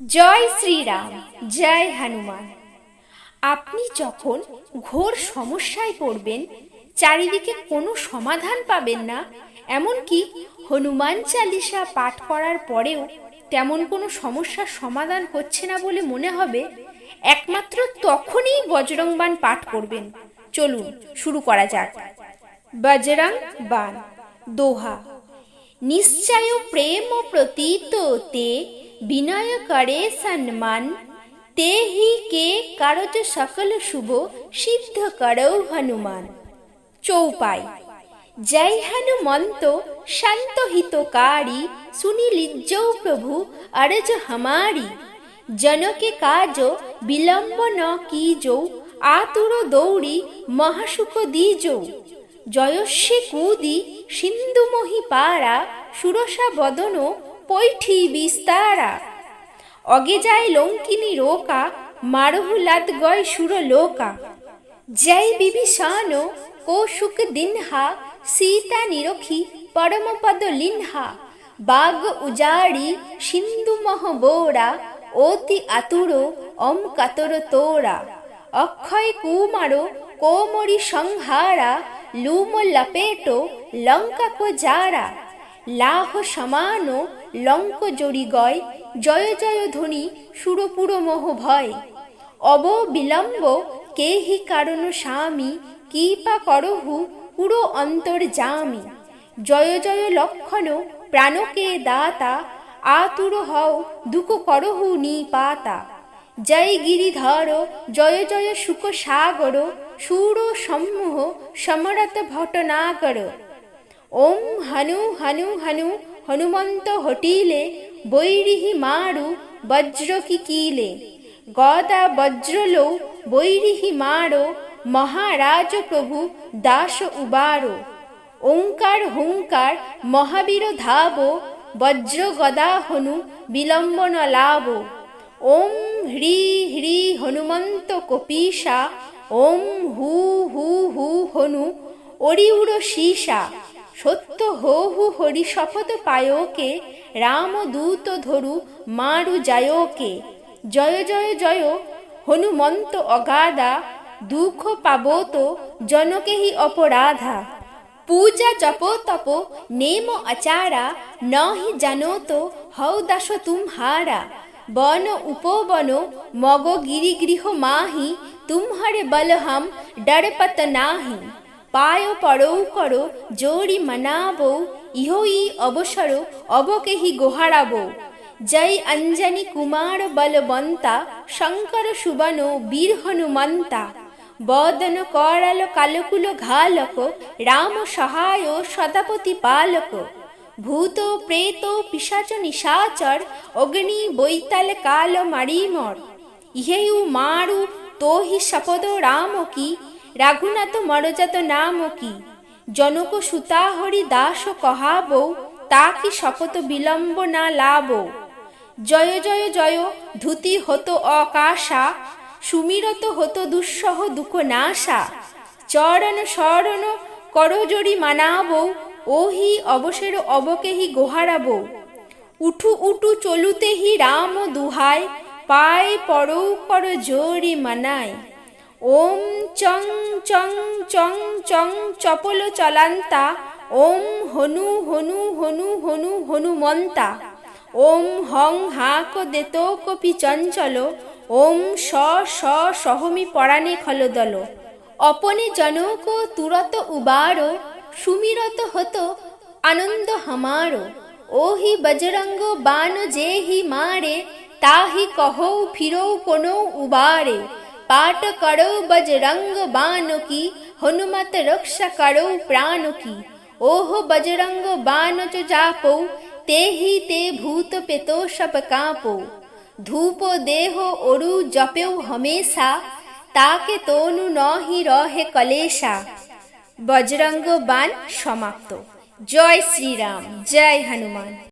জয় শ্রীরাম, জয় হনুমান। আপনি যখন ঘোর সমস্যায় পড়বেন, চারিদিকে কোনো সমাধান পাবেন না, এমনকি হনুমান চালিসা পাঠ করার পরেও তেমন কোনো সমস্যার সমাধান হচ্ছে না বলে মনে হবে, একমাত্র তখনই বজরংবান পাঠ করবেন। চলুন, শুরু করা যাক। বজরং বান দোহা। নিশ্চয় প্রেম প্রতীত তে বিনয় করে সম্মান তে হি কে কারজ সকল শুভ, সিদ্ধ করৌ হনুমান। চৌপাই, জয় হনুমন্ত, শান্ত হিতকারী সুনীলিজ্জৌ প্রভু অরজ হমারি। জনকে কাজ, বিলম্ব ন কিজৌ, আতুর দৌড়ি, মহাসুখ দিজৌ জয়স্বী কুদি সিন্ধুমহি পারা সুরসা বদন পৈঠি বিস্তারা। অগে যায় লঙ্কিনী রোকা মারহুলাদ গয় সুর লোকা। জয় বিভীষণ, কৌশুক দিনহা, সীতা নিরখি পরমপদ লিনহা। বাগ উজাড়ি সিন্ধু মহ বোরা, অতি আতুর অম কাতর তোরা। অক্ষয় কুমার, কোমরি সংহারা, লুম লপেট, লঙ্কা কো যারা। লাহ সমান লঙ্ক জড়ি গয়, জয় জয় ধ্বনি সুরপুর মোহ ভয়। অব বিলম্ব কেহি কারণ স্বামী কি পা করহু পুরো অন্তর জামি। জয় জয় লক্ষণ প্রাণকে দাতা, আতুর হও দুঃখ করহু নি পাতা। জয় গিরিধর, জয় জয় সুখ সাগর, সুর সমূহ সমরত ভটনাগর। ওম হনু হনু হনু, হনুমন্ত হটিলে, বৈরিহি মারু বজ্র কি কিলে। গদা বজ্রলো, বৈরিহি মারো, মহারাজ প্রভু দাস উবারো। ওঙ্কার হুঙ্কার মহাবীর ধাব, বজ্র গদা হনু বিলম্বন লাভ ওম হ্রি হ্রি হনুমন্ত কপিসা ওম হু হু হু হনু অরিউড় শীষা সত্য হো হু হরি শপথ পায়কে রাম দূত ধরু মারু যায়কে। জয় জয় জয় হনুমন্ত অগাধা, দুঃখ পাবত জনকেহি অপরাধা। পূজা জপ তপ নেম আচারা, নহি জানত হও দাস তুমহারা বন উপবন মগ গিরি গৃহ মাহি, তুমহারে বল হাম ডরপত নাহি। পায় পরৌ কর, জোড়ি মনাবো, ইহই অবসর, অবকেহি গোহারাব। জয় অঞ্জনি কুমার বলবন্তা, শঙ্কর সুবন বীর হনুমন্তা। বদন করাল কালকুল ঘালক, রাম সহায় সদাপতি পালক। ভূত প্রেত পিসাচ নিশাচর, অগ্নি বৈতাল কাল মারিমর। ইহেউ মারু, তোহি শপদ রাম কি রাঘুনাথ মরজাত নাম কি? জনক সুতাহরি দাস কহাব তা কি শপথ বিলম্ব না লাভ জয় জয় জয়, ধুতি হত অকাশা, সুমিরত হত দুঃসহ দুঃখ নাশা চরণ, শরণ, করজড়ি মানাব, ওহি অবসের অবকেহি গোহারাব। উঠু উঠু চলুতেহি রাম দুহায়, পায় পরৌ কর জোরি মানায়। ওম চং চং চং চং চপল চলান্তা, ওম হনু হনু হনু হনু হনুমন্তা ওম হং হাক দেত কপি চঞ্চল, ওম স স সহমি পরাণে খলদল, অপনে জনক তুরত উবার, সুমিরত হত আনন্দ হামার, ওহি বজরঙ্গ বান যে হি মারে তাহি কহৌ ফিরৌ কোনো উবারে পাঠ করো বজরঙ্গ বান কি হনুমত রক্ষা করো প্রাণ কি ওহ বজরঙ্গ বান চ চাপো তেহি তে ভূত পেতো সব কাঁপো ধূপ দেহ অরু জপেও হমেশা তাকে তনু নহি রহে কলেশা বজরঙ্গ বান সমাপ্ত জয় শ্রীরাম জয় হনুমান